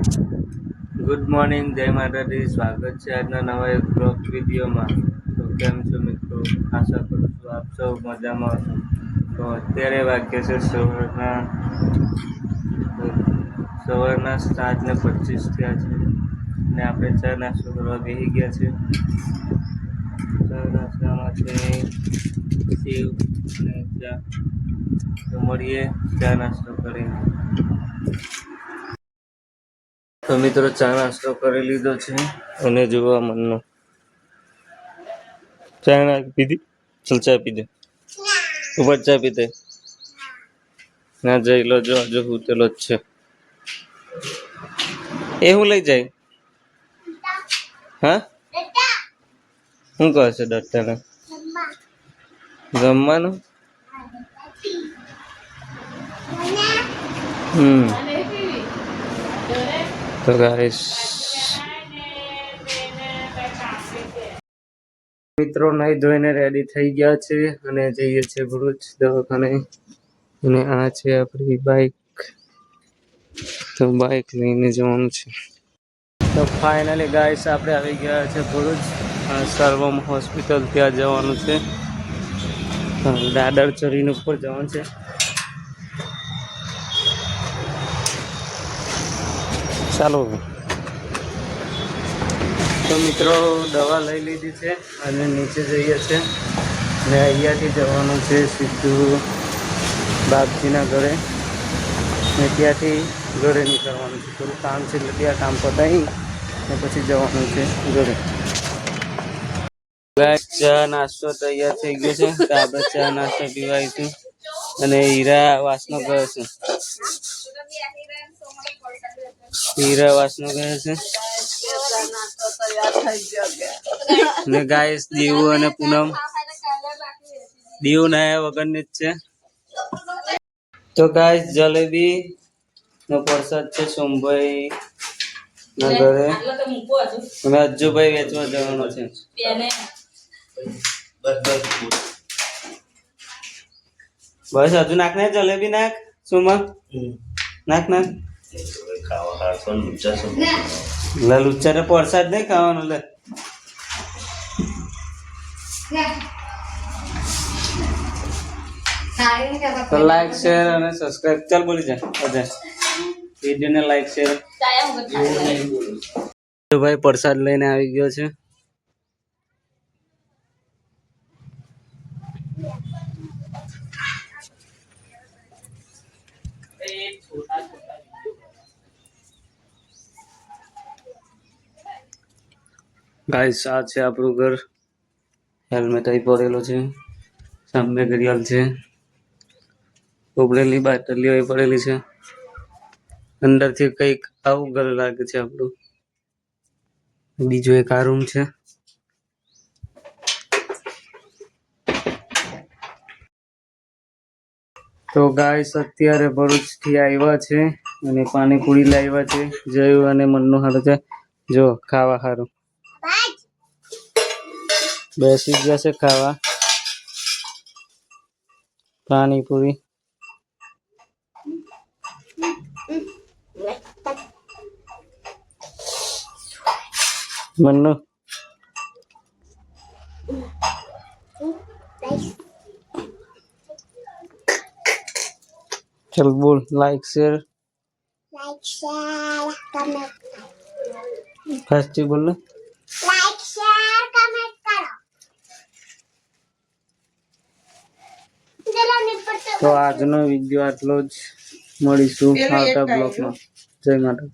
Good morning જય માતાજી સ્વાગત છે આજના નવા એક બ્લોગ વિડીયોમાં. તો કેમ છો મિત્રો? આશા કરું છું આપ સૌ મજામાં હશો. તો અત્યારે વાગ્ય છે સવારના. સવારના સાતને પચીસ થયા છે. ને આપણે ચા નાસ્તો કરવા બેસી ગયા છે. ચા નાસ્તામાં છે સેવ અને ચા. તો મળીએ ચા નાસ્તો કરીને. તો મિત્રો ચા નાસ્તો કરી લીધો છે. અને જોવા મનનો. ચા ના પીધી? ચલ ચા પીધે ઉપર ચા પીધે ના જઈ લો જો હજુ ઉતેલો જ છે. એ હું લઈ જાય? હા? શું કહે છે દત્તાને જમવાનું? હમ. તો ગાઈસ મિત્રો નહીં ધોઈને રેડી થઈ ગયા છે અને જઈએ છે ભરૂચ દવાખાને. અને આ છે આપણી બાઈક તો બાઈક લઈને જવાનું છે. તો ફાઇનલી ગાઈસ આપણે આવી ગયા છે ભરૂચ. સર્વમ હોસ્પિટલ ત્યાં જવાનું છે. દાદર ચડીને ઉપર જવાનું છે. ચાલો તો મિત્રો, દવા લઈ લીધી છે અને નીચે જઈએ છે. ને અહીંયાથી જવાનું છે સીધું બાપજીના ઘરે. ને ત્યાંથી ઘરે નીકળવાનું છે. થોડું કામ છે, એટલે ત્યાં કામ પતાવી ને પછી જવાનું છે ઘરે. ચા નાસ્તો તૈયાર થઈ ગયો છે. તો આપણે ચા નાસ્તો પીવાઈશું અને હીરા વાસનો ગયો છે. હીરા વાસનો ગયો છે. ને ગાઈસ દીવ અને પૂનમ. દીવ ના વગરની જ છે. તો ગાઈસ જલેબી નો પ્રસાદ છે સોમભાઈ ના ઘરે. અને અજ્જુભાઈ વેચવા જવાનો છે. બસ હજુ નાખ ને જલેબી નાખ સુમા? નાખ નાખ. લે લુચ્ચા ને. પરસાદ નહીં ખાવાનો લે. તો લાઈક શેર અને સબસ્ક્રાઇબ ચાલ બોલી જા. અજય વીડિયો ને લાઈક શેર ભાઈ પ્રસાદ લઈને આવી ગયો છે. ગાઈસ, આ છે આપણું ઘર. હેલ્મેટ અહીં પડેલો છે. સામે ઘડિયાળ છે. ઉપડેલી બાટલીઓ અહીં પડેલી છે. અંદરથી કંઈક આવું ઘર લાગે છે આપણું. બીજો એક આ રૂમ છે. તો ગાઈસ, અત્યારે ભરૂચથી આવ્યા છે અને પાણીપુરી લાવ્યા છે. જયું અને મનનું સારું છે. જો, ખાવા હારું. બેસી ગયા છે ખાવા. પાણીપુરી. મન્નુ. ચલ બોલ like share like share comment ફાસ્ટી બોલ ને. તો આજનો વીડિયો આટલો જ. મળીશું આવતા બ્લોગમાં. જય માતા